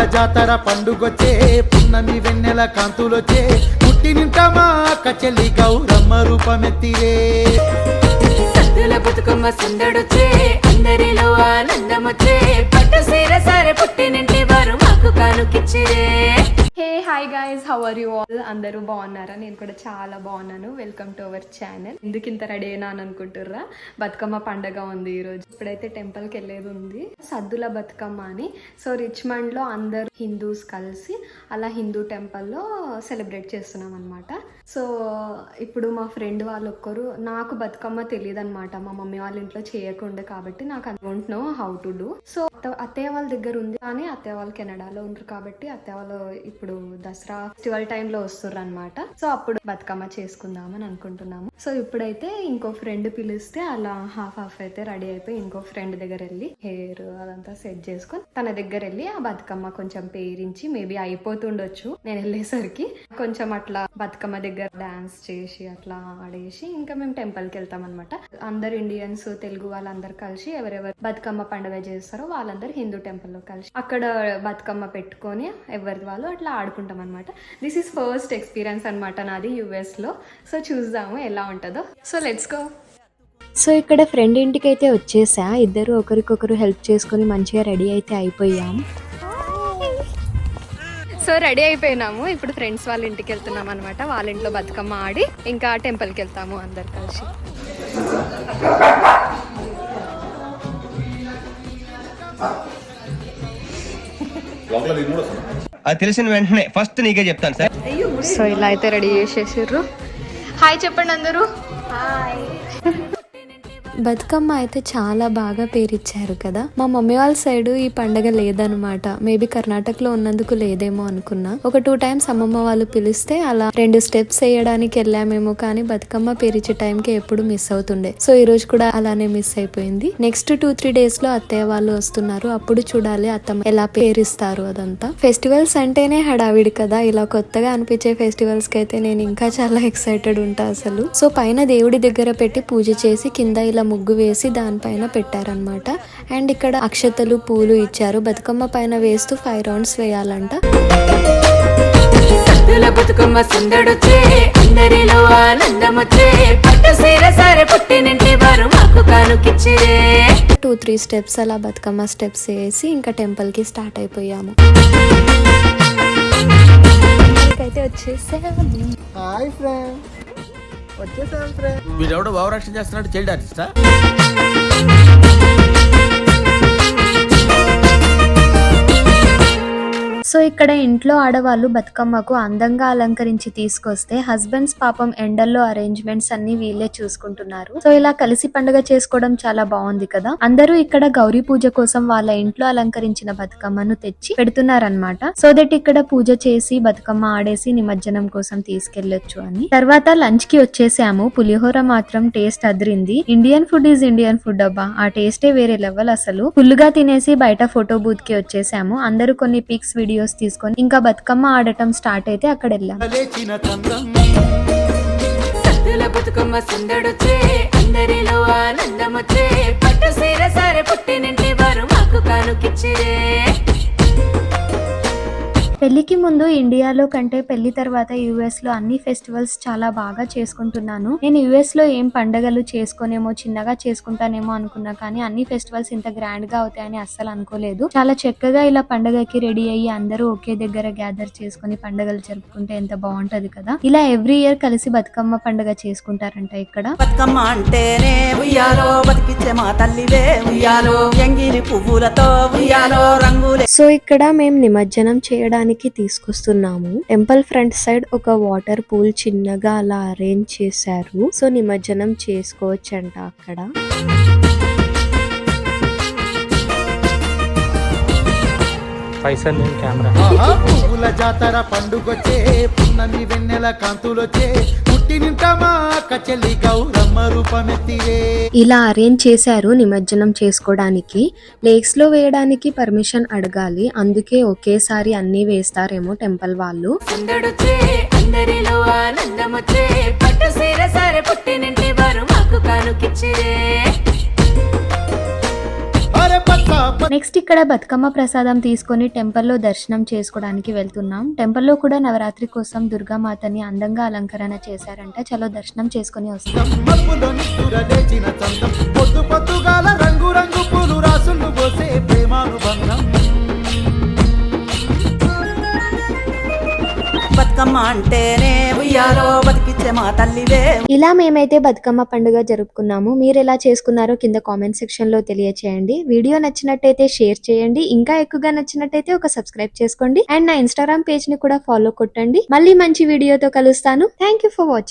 జాతర పండుగొచ్చే పున్నమి వెన్నెల కాంతులొచ్చే పుట్టినింట మా అక్క గౌరమ్మ రూపమెత్తిరే. సద్దుల బతుకమ్మ సందడొచ్చే అందరిలో ఆనందమొచ్చే పట్టు సీర సారె పుట్టినింటి వారు మాకు కానుకిచ్చిరే. Hi guys how are you all అందరూ బాగున్నారా? నేను కూడా చాలా బాగున్నాను. వెల్కమ్ టు అవర్ ఛానల్ ఎందుకు ఇంత రెడీ అయినా అని అనుకుంటుర్రా? బతుకమ్మ పండగ ఉంది ఈరోజు. ఇప్పుడైతే టెంపుల్కి వెళ్ళేది ఉంది. సద్దుల బతుకమ్మ అని. సో రిచ్మండ్లో అందరు హిందూస్ కలిసి అలా హిందూ టెంపుల్లో సెలబ్రేట్ చేస్తున్నాం అనమాట సో ఇప్పుడు మా ఫ్రెండ్ వాళ్ళు ఒక్కరు నాకు బతుకమ్మ తెలియదు అనమాట మా మమ్మీ వాళ్ళ ఇంట్లో చేయకుండే కాబట్టి నాకు I know how to do so అత్తయ్య వాళ్ళ దగ్గర ఉంది కానీ అత్తయ్య వాళ్ళు కెనడాలో ఉంటారు కాబట్టి అత్తయ్య వాళ్ళు ఇప్పుడు దసరా ఫెస్టివల్ టైంలో వస్తుర్రు అనమాట సో అప్పుడు బతుకమ్మ చేసుకుందామని అనుకుంటున్నాము. సో ఇప్పుడైతే ఇంకో ఫ్రెండ్ పిలిస్తే అలా హాఫ్ హాఫ్ అయితే రెడీ అయిపోయి ఇంకో ఫ్రెండ్ దగ్గర వెళ్ళి హెయిర్ అదంతా సెట్ చేసుకొని తన దగ్గర వెళ్ళి ఆ బతుకమ్మ కొంచెం పేరించి మేబీ అయిపోతుండొచ్చు. నేను వెళ్ళేసరికి కొంచెం అట్లా బతుకమ్మ దగ్గర డాన్స్ చేసి అట్లా ఆడేసి ఇంకా మేము టెంపుల్కి వెళ్తాం అనమాట అందరు ఇండియన్స్ తెలుగు వాళ్ళందరూ కలిసి ఎవరెవరు బతుకమ్మ పండుగ చేస్తారో వాళ్ళందరూ హిందూ టెంపుల్లో కలిసి అక్కడ బతుకమ్మ పెట్టుకొని ఎవరి వాళ్ళు అట్లా ఆడుకుంటాం అనమాట దిస్ ఈస్ ఫస్ట్ ఎక్స్పీరియన్స్ అనమాట నాది యుఎస్లో. సో చూద్దాము ఎలా ఉంటుందో. సో లెట్స్ గో సో ఇక్కడ ఫ్రెండ్ ఇంటికి అయితే వచ్చేసా. ఇద్దరు ఒకరికొకరు హెల్ప్ చేసుకొని మంచిగా రెడీ అయితే అయిపోయాం. సో రెడీ అయిపోయినాము. ఇప్పుడు ఫ్రెండ్స్ వాళ్ళ ఇంటికి వెళ్తున్నాం అనమాట వాళ్ళ ఇంట్లో బతుకమ్మ ఆడి ఇంకా టెంపుల్కి వెళ్తాము అందరు కలిసి. అది తెలిసిన వెంటనే ఫస్ట్ నీకే చెప్తాను సార్. సో ఇలా అయితే రెడీ చేసేసారు హాయ్ చెప్పండి అందరూ. బతుకమ్మ అయితే చాలా బాగా పేరిచ్చారు కదా. మా మమ్మీ వాళ్ళ సైడ్ ఈ పండగ లేదనమాట. మేబీ కర్ణాటకలో ఉన్నందుకు లేదేమో అనుకున్నా. ఒక టూ టైమ్స్ అమ్మమ్మ వాళ్ళు పిలిస్తే అలా రెండు స్టెప్స్ వేయడానికి వెళ్ళామేమో కానీ బతుకమ్మ పేరిచ్చే టైంకి ఎప్పుడు మిస్ అవుతుండే. సో ఈ రోజు కూడా అలానే మిస్ అయిపోయింది. నెక్స్ట్ టూ త్రీ డేస్లో అత్తయ్య వాళ్ళు వస్తున్నారు. అప్పుడు చూడాలి అత్తమ్మ ఎలా పేరిస్తారు అదంతా. ఫెస్టివల్స్ అంటేనే హడావిడి కదా. ఇలా కొత్తగా అనిపించే ఫెస్టివల్స్కి అయితే నేను ఇంకా చాలా ఎక్సైటెడ్ ఉంటా అసలు. సో పైన దేవుడి దగ్గర పెట్టి పూజ చేసి కింద ఇలా ముగ్గు వేసి దానిపైన పెట్టారనమాట అండ్ ఇక్కడ అక్షతలు పూలు ఇచ్చారు. బతుకమ్మ పైన వేస్తూ ఫైవ్ రౌండ్స్ వేయాలంట. బతుకమ్మ సందడొచ్చే అందరిలో ఆనందమొచ్చే. పట్టు సీర సారె పుట్టినింటి వారు మాకు టూ త్రీ స్టెప్స్ అలా బతుకమ్మ స్టెప్స్ వేసి ఇంకా టెంపుల్కి స్టార్ట్ అయిపోయాము. అయితే వచ్చేసాము. హాయ్ వచ్చేసాం ఫ్రెండ్ వీడెవడో భావరక్షణ చేస్తున్నాడు చైల్డ్ ఆర్టిస్టా? సో ఇక్కడ ఇంట్లో ఆడవాళ్ళు బతుకమ్మకు అందంగా అలంకరించి తీసుకొస్తే హస్బెండ్స్ పాపం ఎండల్లో అరేంజ్మెంట్స్ అన్ని వీళ్ళే చూసుకుంటున్నారు. సో ఇలా కలిసి పండుగ చేసుకోవడం చాలా బాగుంది కదా. అందరూ ఇక్కడ గౌరీ పూజ కోసం వాళ్ళ ఇంట్లో అలంకరించిన బతుకమ్మను తెచ్చి పెడుతున్నారనమాట సో దట్ ఇక్కడ పూజ చేసి బతుకమ్మ ఆడేసి నిమజ్జనం కోసం తీసుకెళ్ళొచ్చు అని. తర్వాత లంచ్కి వచ్చేసాము. పులిహోర మాత్రం taste Adirindi. Indian food is Indian food అబ్బా. ఆ టేస్టే వేరే లెవెల్ అసలు. ఫుల్గా తినేసి బయట ఫోటో బూత్కి వచ్చేసాము. అందరూ కొన్ని పిక్స్ వీడియో వీడియోస్ తీసుకొని ఇంకా బతుకమ్మ ఆడటం స్టార్ట్ అయితే అక్కడ వెళ్ళాం. బతుకమ్మ సందడొచ్చే అందరిలో ఆనందమొచ్చే. పట్టు సీర సారె పుట్టినింటి వారు మాకు కానుకిచ్చిరే పెళ్ళికి ముందు ఇండియాలో కంటే పెళ్ళి తర్వాత యుఎస్లో అన్ని ఫెస్టివల్స్ చాలా బాగా చేసుకుంటున్నాను. నేను యుఎస్లో ఏం పండగలు చేసుకోనేమో చిన్నగా చేసుకుంటానేమో అనుకున్నా కానీ అన్ని ఫెస్టివల్స్ ఇంత గ్రాండ్గా అవుతాయని అస్సలు అనుకోలేదు. చాలా చక్కగా ఇలా పండగకి రెడీ అయ్యి అందరూ ఒకే దగ్గర గ్యాదర్ చేసుకుని పండగలు జరుపుకుంటే ఎంత బాగుంటది కదా. ఇలా ఎవ్రీ ఇయర్ కలిసి బతుకమ్మ పండగ చేసుకుంటారంట ఇక్కడ. బతుకమ్మ అంటేనే ఉయ్యాలో బతికిచ్చే మా తల్లివే ఉయ్యాలో ఎంగిలి పువ్వులతో ఉయ్యాలో రంగులే. సో ఇక్కడ మేము నిమజ్జనం చేయడానికి తీసుకొస్తున్నాము. టెంపుల్ ఫ్రంట్ సైడ్ ఒక వాటర్ పూల్ చిన్నగా అలా అరేంజ్ చేశారు. సో నిమజ్జనం చేసుకోవచ్చంట అక్కడ. పైసలు కెమెరా? పువ్వుల జాతర పండుగొచ్చే పున్నమి వెన్నెల కాంతులొచ్చే ఇలా అరేంజ్ చేశారు నిమజ్జనం చేసుకోవడానికి. లేక్స్లో వేయడానికి పర్మిషన్ అడగాలి. అందుకే ఒకేసారి అన్ని వేస్తారేమో టెంపుల్ వాళ్ళు. అందరిలో ఆనందమొచ్చే. పట్టు సీర సారె పుట్టినింటి నెక్స్ట్ ఇక్కడ బతుకమ్మ ప్రసాదం తీసుకొని టెంపుల్లో దర్శనం చేసుకోవడానికి వెళ్తున్నాం. టెంపుల్లో కూడా నవరాత్రి కోసం దుర్గామాతని అందంగా అలంకరణ చేశారంట. చలో దర్శనం చేసుకొని వస్తాం. పొద్దు పొద్దుగాల రంగు రంగు పూలు రాసులు పోసే ప్రేమానుబంధం. బతుకమ్మ అంటేనే ఉయ్యాలో బతికిచ్చే మా తల్లివే. ఇలా మేమైతే బతుకమ్మ పండుగ జరుపుకున్నాము. మీరు ఎలా చేసుకున్నారో కింద కామెంట్ సెక్షన్లో తెలియచేయండి. వీడియో నచ్చినట్టయితే షేర్ చేయండి. ఇంకా ఎక్కువగా నచ్చినట్టయితే ఒక సబ్స్క్రైబ్ చేసుకోండి. అండ్ నా ఇన్స్టాగ్రామ్ పేజ్ని కూడా ఫాలో కొట్టండి. మళ్ళీ మంచి వీడియోతో కలుస్తాను. Thank you for watching